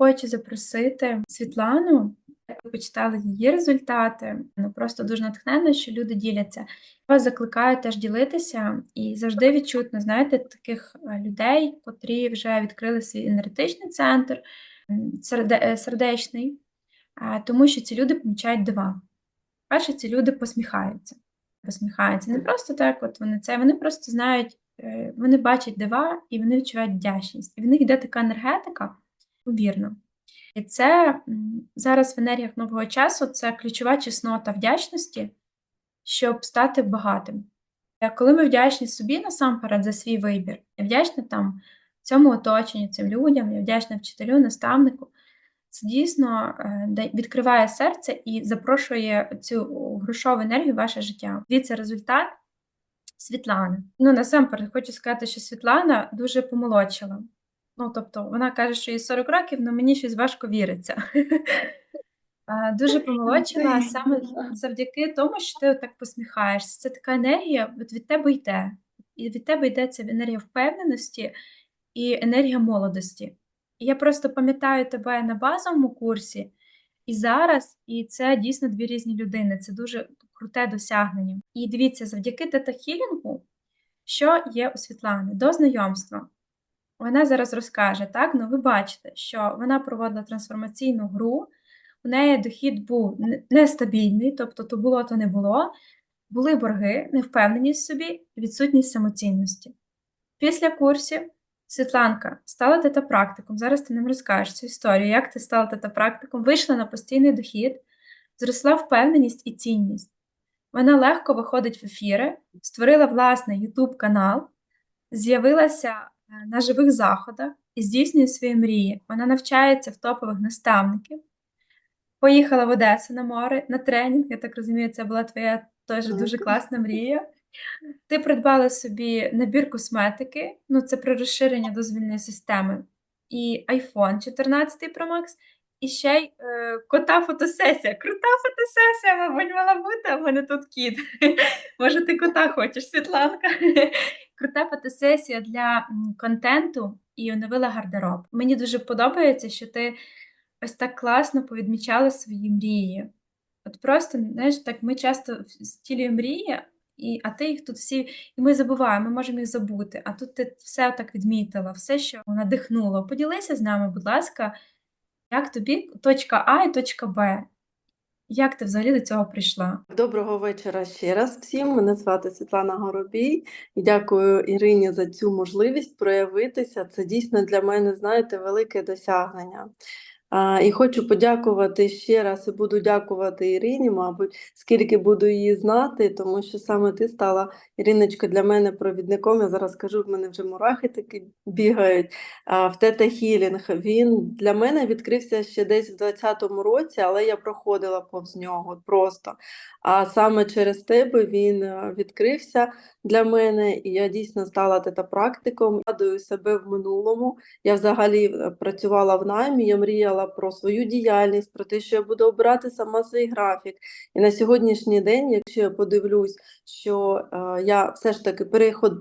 хочу запросити Світлану. Ви почитали її результати. Ну просто дуже натхненно, що люди діляться. Вас закликаю теж ділитися і завжди відчутно, знаєте, таких е, людей, котрі вже відкрили свій енергетичний центр, е, сердечний, тому що ці люди помічають дива. Перше, ці люди посміхаються. Посміхаються не просто так, от вони це, вони просто знають, е, вони бачать дива і вони відчувають вдячність. І в них йде така енергетика, повірно. І це зараз в енергіях нового часу це ключова чеснота вдячності, щоб стати багатим. Е, Коли ми вдячні собі насамперед за свій вибір, я вдячна там цьому оточенню, цим людям, я вдячна вчителю, наставнику. Це дійсно е, відкриває серце і запрошує цю грошову енергію в ваше життя. Дивіться результат Світлани. Ну, насамперед, хочу сказати, що Світлана дуже помолодшала. Ну, тобто, вона каже, що їй 40 років, але мені щось важко віриться. Дуже помолодшала саме завдяки тому, що ти так посміхаєшся. Це така енергія от від тебе йде. І від тебе йде ця енергія впевненості і енергія молодості. І я просто пам'ятаю тебе на базовому курсі, і зараз, і це дійсно дві різні людини. Це дуже круте досягнення. І дивіться, завдяки тета-хілінгу, що є у Світлани до знайомства. Вона зараз розкаже, так? Ну, ви бачите, що вона проводила трансформаційну гру, у неї дохід був нестабільний, тобто то було, то не було. Були борги, невпевненість в собі, відсутність самоцінності. Після курсів Світланка стала тета-практиком. Зараз ти нам розкажеш цю історію, як ти стала тета-практиком, вийшла на постійний дохід, зросла впевненість і цінність. Вона легко виходить в ефіри, створила власний YouTube канал, з'явилася на живих заходах і здійснює свої мрії. Вона навчається в топових наставників. Поїхала в Одесу на море на тренінг. Я так розумію, це була твоя теж дуже класна мрія. Ти придбала собі набір косметики, ну це про розширення дозвільної системи, і iPhone 14 Pro Max, і ще й е, кота фотосесія. Крута фотосесія, мабуть, мала бути, а в мене тут кіт. Може, ти кота хочеш, Світланка? Крута фотосесія для контенту і оновила гардероб. Мені дуже подобається, що ти ось так класно повідмічала свої мрії. От просто, знаєш, так ми часто стілюємо мрії, і, а ти їх тут всі, і ми забуваємо, ми можемо їх забути. А тут ти все так відмітила, все, що надихнуло. Поділися з нами, будь ласка, як тобі точка А і точка Б. Як ти взагалі до цього прийшла? Доброго вечора ще раз всім. Мене звати Світлана Горобій і дякую Ірині за цю можливість проявитися. Це дійсно для мене, знаєте, велике досягнення. І хочу подякувати ще раз і буду дякувати Ірині, мабуть, скільки буду її знати, тому що саме ти стала, Іриночка, для мене провідником. Я зараз кажу, в мене вже мурахи такі бігають. В Тета Хілінг він для мене відкрився ще десь в 2020 році, але я проходила повз нього просто. А саме через тебе він е, відкрився для мене, і я дійсно стала тета-практиком. Радую себе в минулому. Я взагалі е, працювала в наймі, я мріяла про свою діяльність, про те, що я буду обирати сама свій графік. І на сьогоднішній день, якщо я подивлюсь, що е, я все ж таки переход.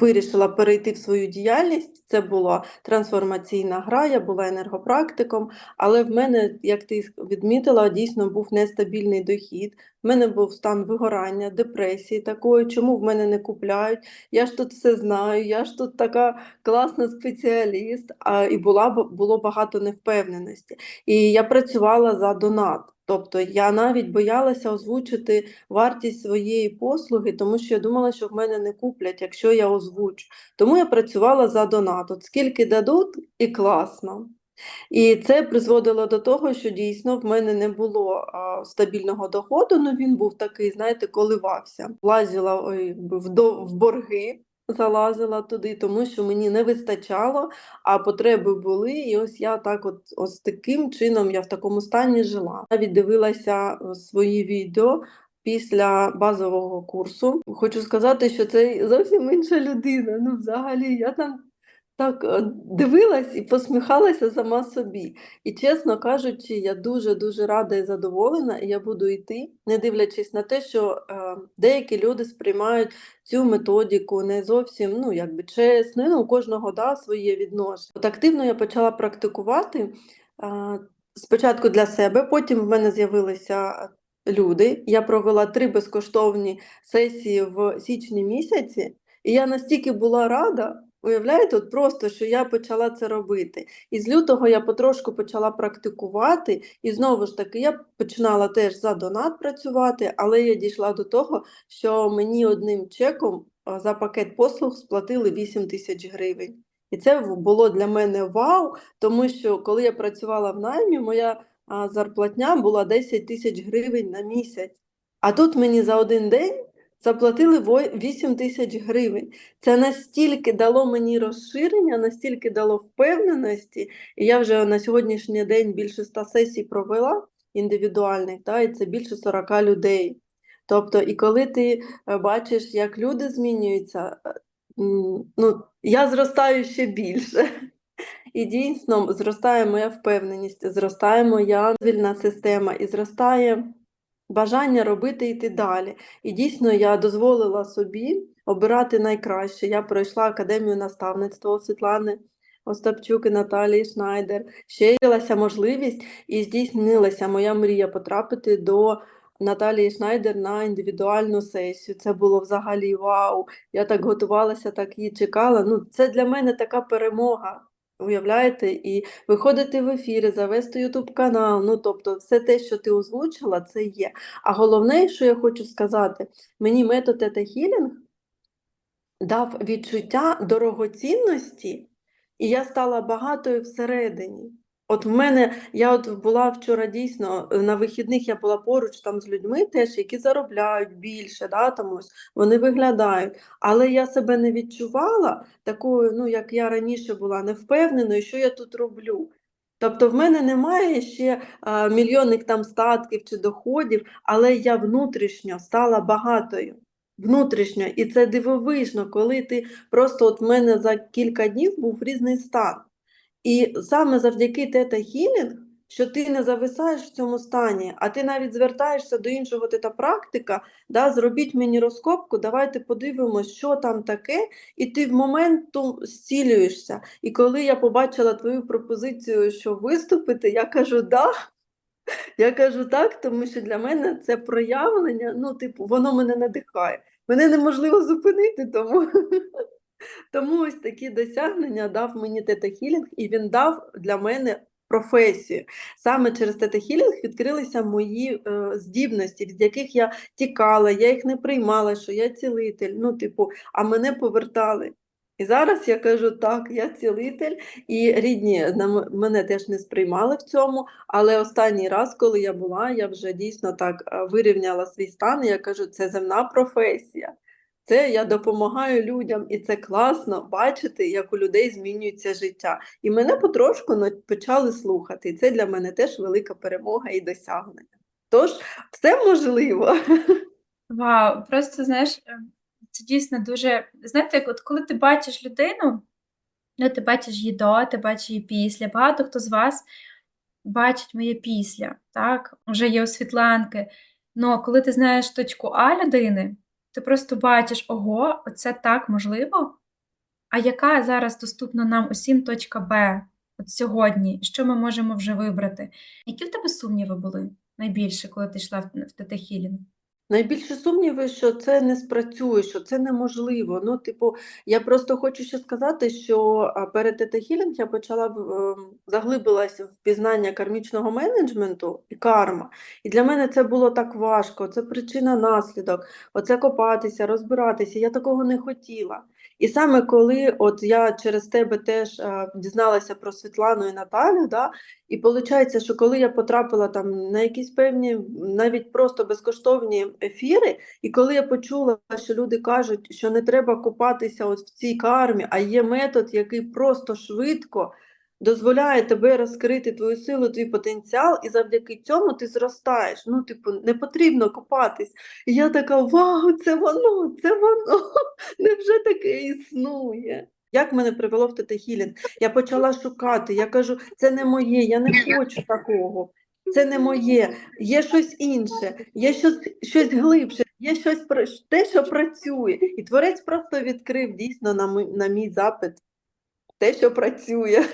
Вирішила перейти в свою діяльність. Це була трансформаційна гра, я була енергопрактиком, але в мене, як ти відмітила, дійсно був нестабільний дохід. В мене був стан вигорання, депресії такої, чому в мене не купляють. Я ж тут все знаю, я ж тут така класна спеціаліст, а, і була, було багато невпевненості. І я працювала за донат. Тобто я навіть боялася озвучити вартість своєї послуги, тому що я думала, що в мене не куплять, якщо я озвучу. Тому я працювала за донат. От скільки дадуть, і класно. І це призводило до того, що дійсно в мене не було стабільного доходу, ну він був такий, знаєте, коливався. Лазила ой, в борги, залазила туди, тому що мені не вистачало, а потреби були. І ось я так, от ось таким чином я в такому стані жила. Навіть дивилася е, свої відео. Після базового курсу хочу сказати, що це зовсім інша людина. Ну, взагалі, я там так е, дивилась і посміхалася сама собі. І чесно кажучи, я дуже-дуже рада і задоволена, і я буду йти, не дивлячись на те, що е, деякі люди сприймають цю методику не зовсім ну, якби чесно, ну, у кожного да, своє відношення. От активно я почала практикувати. А, Спочатку для себе, потім в мене з'явилися люди. Я провела три безкоштовні сесії в січні місяці, і я настільки була рада, уявляєте, от просто що я почала це робити. І з лютого я потрошку почала практикувати, і знову ж таки, я починала теж за донат працювати, але я дійшла до того, що мені одним чеком за пакет послуг сплатили 8 тисяч гривень. І це було для мене вау, тому що коли я працювала в наймі, моя зарплатня була 10 тисяч гривень на місяць. А тут мені за один день заплатили 8 тисяч гривень. Це настільки дало мені розширення, настільки дало впевненості. І я вже на сьогоднішній день більше ста сесій провела індивідуальних, та, і це більше 40 людей. Тобто, і коли ти е, бачиш, як люди змінюються, е, ну, я зростаю ще більше. І дійсно зростає моя впевненість, зростає моя вільна система і зростає бажання робити йти далі. І дійсно я дозволила собі обирати найкраще. Я пройшла академію наставництва у Світлани Остапчук і Наталії Шнайдер. Ще з'явилася можливість і здійснилася моя мрія потрапити до Наталії Шнайдер на індивідуальну сесію. Це було взагалі вау. Я так готувалася, так її чекала. Ну, це для мене така перемога. Уявляєте, і виходити в ефіри, завести Ютуб канал. Ну тобто, все те, що ти озвучила, це є. А головне, що я хочу сказати, мені метод Тета Хілінг дав відчуття дорогоцінності, і я стала багатою всередині. От в мене, я от була вчора дійсно е, на вихідних, я була поруч там з людьми, теж, які заробляють більше, да, там ось, вони виглядають. Але я себе не відчувала такою, ну як я раніше була, невпевненою, що я тут роблю. Тобто в мене немає ще а, мільйонних там статків чи доходів, але я внутрішньо стала багатою. Внутрішньо, і це дивовижно, коли ти просто от в мене за кілька днів був різний стан. І саме завдяки тета хілінг, що ти не зависаєш в цьому стані, а ти навіть звертаєшся до іншого тета практика, да, зробіть мені розкопку, давайте подивимось, що там таке, і ти в моменту зцілюєшся. І коли я побачила твою пропозицію, що виступити, я кажу, да. Я кажу так, тому що для мене це проявлення, ну, типу, воно мене надихає. Мене неможливо зупинити, тому. Тому ось такі досягнення дав мені Тета Хілінг, і він дав для мене професію. Саме через Тета Хілінг відкрилися мої е, здібності, від яких я тікала, я їх не приймала, що я цілитель. Ну, типу, а мене повертали. І зараз я кажу, так, я цілитель, і рідні мене теж не сприймали в цьому. Але останній раз, коли я була, я вже дійсно так е, вирівняла свій стан. І я кажу, це земна професія. Це я допомагаю людям, і це класно бачити, як у людей змінюється життя. І мене потрошку почали слухати. І це для мене теж велика перемога і досягнення. Тож, все можливо. Вау, просто знаєш, е, це дійсно дуже. Знаєте, от коли ти бачиш людину, ну ти бачиш її до, ти бачиш її після. Багато хто з вас бачить моє після, так? Вже є у Світланки. Ну, коли ти знаєш точку А людини, ти просто бачиш, ого, оце так можливо. А яка зараз доступна нам усім точка Б от сьогодні? Що ми можемо вже вибрати? Які в тебе сумніви були найбільше, коли ти йшла в, в ТТ Хілінг? Найбільше сумніви, що це не спрацює, що це неможливо. Ну, типу, я просто хочу ще сказати, що перед Тета Хілінг я почала ем, заглибилася в пізнання кармічного менеджменту і карма. І для мене це було так важко. Це причина наслідок, оце копатися, розбиратися. Я такого не хотіла. І саме коли от я через тебе теж а, дізналася про Світлану і Наталю, да, і виходить, що коли я потрапила там на якісь певні, навіть просто безкоштовні ефіри, і коли я почула, що люди кажуть, що не треба купатися от в цій кармі, а є метод, який просто швидко дозволяє тебе розкрити твою силу, твій потенціал, і завдяки цьому ти зростаєш. Ну, типу, не потрібно купатись. І я така: вау, це воно, це воно! Невже таке існує? Як мене привело в тетахілін? Я почала шукати. Я кажу, це не моє, я не хочу такого. Це не моє, є щось інше, є щось, щось глибше, є щось пра- те, що працює. І творець просто відкрив дійсно на, ми- на мій запит те, що працює.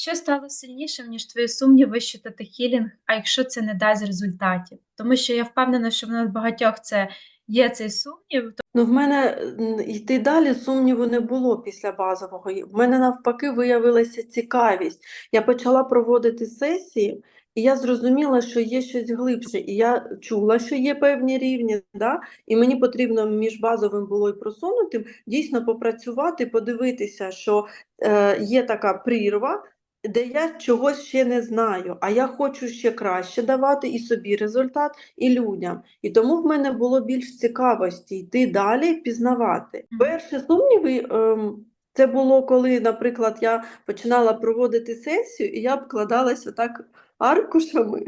Що стало сильнішим, ніж твої сумніви, що тета-хілінг, а якщо це не дасть результатів? Тому що я впевнена, що в нас багатьох це є цей сумнів. Ну, в мене йти далі сумніву не було після базового. В мене навпаки виявилася цікавість. Я почала проводити сесії, і я зрозуміла, що є щось глибше. І я чула, що є певні рівні, да? і мені потрібно між базовим було і просунутим дійсно попрацювати, подивитися, що е, є така прірва. Де я чогось ще не знаю, а я хочу ще краще давати і собі результат, і людям. І тому в мене було більш цікавості йти далі, пізнавати. Перші сумніви ем, це було, коли, наприклад, я починала проводити сесію, і я обкладалася отак аркушами.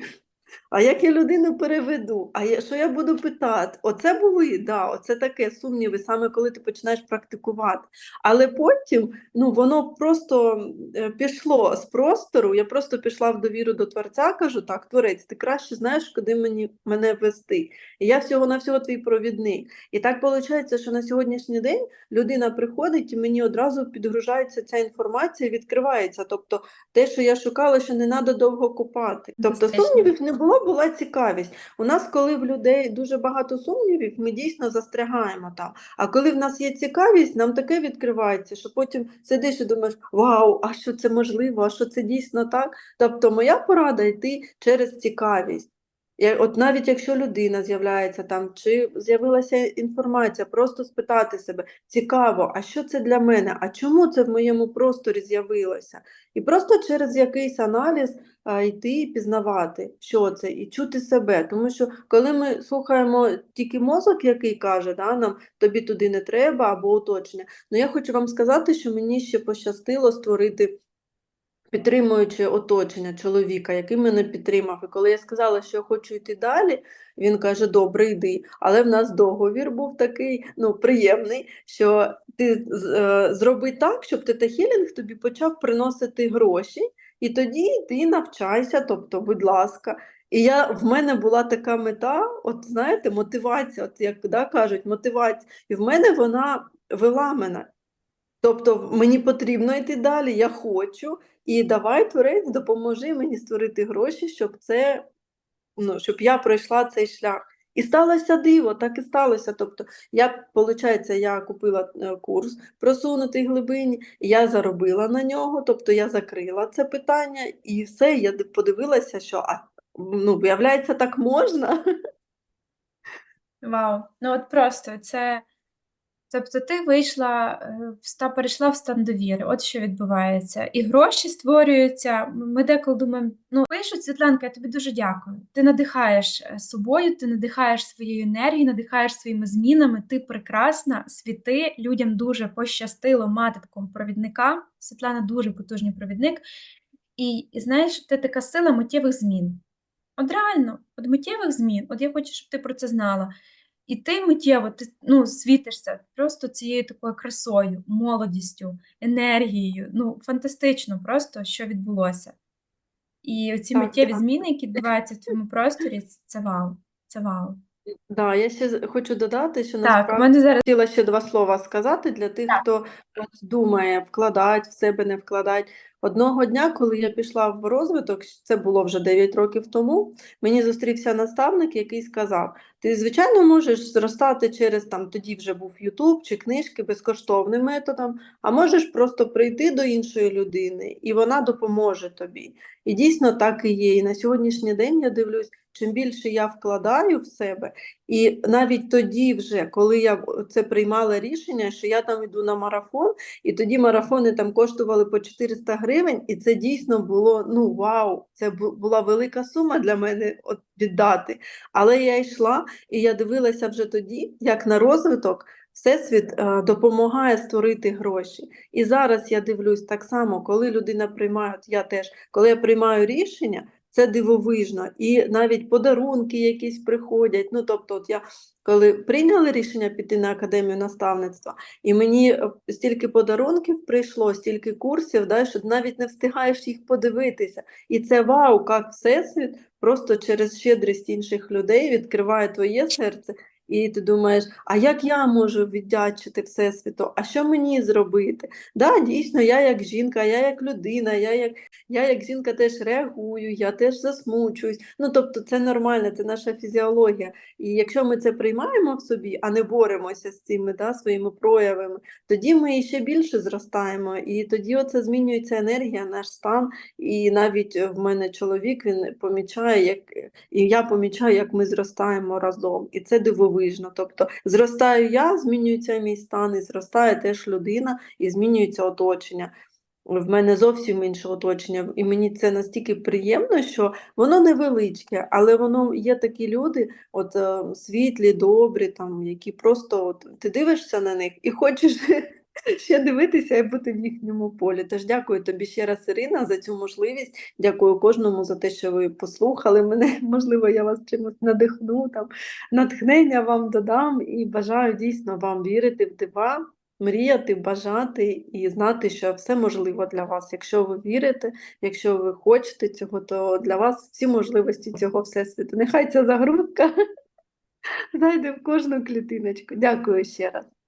А як я людину переведу? А я, що я буду питати? Оце були, да, оце таке сумніви, саме коли ти починаєш практикувати. Але потім ну, воно просто е, пішло з простору. Я просто пішла в довіру до Творця, кажу, так, Творець, ти краще знаєш, куди мені мене вести. І я всього на всього твій провідник. І так виходить, що на сьогоднішній день людина приходить і мені одразу підгружається ця інформація, відкривається. Тобто те, що я шукала, що не треба довго купати. Тобто сумнівів не було, була цікавість. У нас, коли в людей дуже багато сумнівів, ми дійсно застрягаємо там. А коли в нас є цікавість, нам таке відкривається, що потім сидиш і думаєш, вау, а що це можливо, а що це дійсно так? Тобто моя порада йти через цікавість. От навіть якщо людина з'являється там, чи з'явилася інформація, просто спитати себе, цікаво, а що це для мене, а чому це в моєму просторі з'явилося? І просто через якийсь аналіз йти і пізнавати, що це, і чути себе. Тому що коли ми слухаємо тільки мозок, який каже, да, нам тобі туди не треба або оточення, ну я хочу вам сказати, що мені ще пощастило створити підтримуюче оточення чоловіка, який мене підтримав. І коли я сказала, що я хочу йти далі, він каже: Добре, йди. Але в нас договір був такий ну, приємний, що ти е, зроби так, щоб тета-хілінг тобі почав приносити гроші, і тоді ти навчайся, тобто, будь ласка. І я, в мене була така мета, от знаєте, мотивація, от як да, кажуть, мотивація. І в мене вона вела мене. Тобто мені потрібно йти далі, я хочу, і давай, творець, допоможи мені створити гроші, щоб це, ну, щоб я пройшла цей шлях. І сталося диво, так і сталося. Тобто, я, виходить, я купила е, курс просунутий глибині, я заробила на нього, тобто я закрила це питання, і все, я подивилася, що а, ну, виявляється, так можна. Вау. Ну от просто це. Тобто ти вийшла, е, ста перейшла в стан довіри. От що відбувається. І гроші створюються. Ми деколи думаємо, ну пишуть, Світланка, я тобі дуже дякую. Ти надихаєш е, собою, ти надихаєш своєю енергією, надихаєш своїми змінами. Ти прекрасна, світи. Людям дуже пощастило мати такого провідника. Світлана дуже потужний провідник. І, і знаєш, ти така сила миттєвих змін. От реально, от миттєвих змін, от я хочу, щоб ти про це знала. І ти миттєво ти, ну, світишся просто цією такою красою, молодістю, енергією. Ну, фантастично просто, що відбулося. І ці Так, миттєві так. зміни, які відбуваються в твоєму просторі, це вау. Це вау. Да, я ще хочу додати, що Так, насправді. мене зараз Хотіла ще два слова сказати для тих, Так. хто думає, вкладать в себе, не вкладать. Одного дня, коли я пішла в розвиток, це було вже 9 років тому, мені зустрівся наставник, який сказав: ти, звичайно, можеш зростати через там, тоді вже був Ютуб чи книжки безкоштовним методом, а можеш просто прийти до іншої людини, і вона допоможе тобі. І дійсно так і є. І на сьогоднішній день я дивлюсь, чим більше я вкладаю в себе, і навіть тоді, вже, коли я це приймала рішення, що я там йду на марафон, і тоді марафони там коштували по 400 гривень, і це дійсно було ну вау, це була велика сума для мене от віддати. Але я йшла і я дивилася вже тоді, як на розвиток. Всесвіт е, допомагає створити гроші. І зараз я дивлюсь так само, коли людина приймає, я теж, коли я приймаю рішення, це дивовижно. І навіть подарунки якісь приходять. Ну, тобто, от я коли прийняли рішення піти на академію наставництва, і мені е, стільки подарунків прийшло, стільки курсів, да, що навіть не встигаєш їх подивитися. І це вау, як всесвіт просто через щедрість інших людей відкриває твоє серце і ти думаєш, а як я можу віддячити Всесвіту? А що мені зробити? Да, дійсно, я як жінка, я як людина, я як, я як жінка теж реагую, я теж засмучуюсь. Ну, тобто, це нормально, це наша фізіологія. І якщо ми це приймаємо в собі, а не боремося з цими да, своїми проявами, тоді ми ще більше зростаємо, і тоді оце змінюється енергія, наш стан. І навіть в мене чоловік він помічає, як і я помічаю, як ми зростаємо разом. І це дивовижно. Тобто зростаю я, змінюється мій стан, і зростає теж людина, і змінюється оточення. В мене зовсім інше оточення, і мені це настільки приємно, що воно невеличке, але воно є такі люди, от е, світлі, добрі, там, які просто от, ти дивишся на них і хочеш ще дивитися і бути в їхньому полі. Тож дякую тобі ще раз, Ірина, за цю можливість. Дякую кожному за те, що ви послухали мене. Можливо, я вас чимось надихну, там, натхнення вам додам і бажаю дійсно вам вірити в дива. Мріяти, бажати і знати, що все можливо для вас. Якщо ви вірите, якщо ви хочете цього, то для вас всі можливості цього всесвіту. Нехай ця загрузка зайде в кожну клітиночку. Дякую ще раз.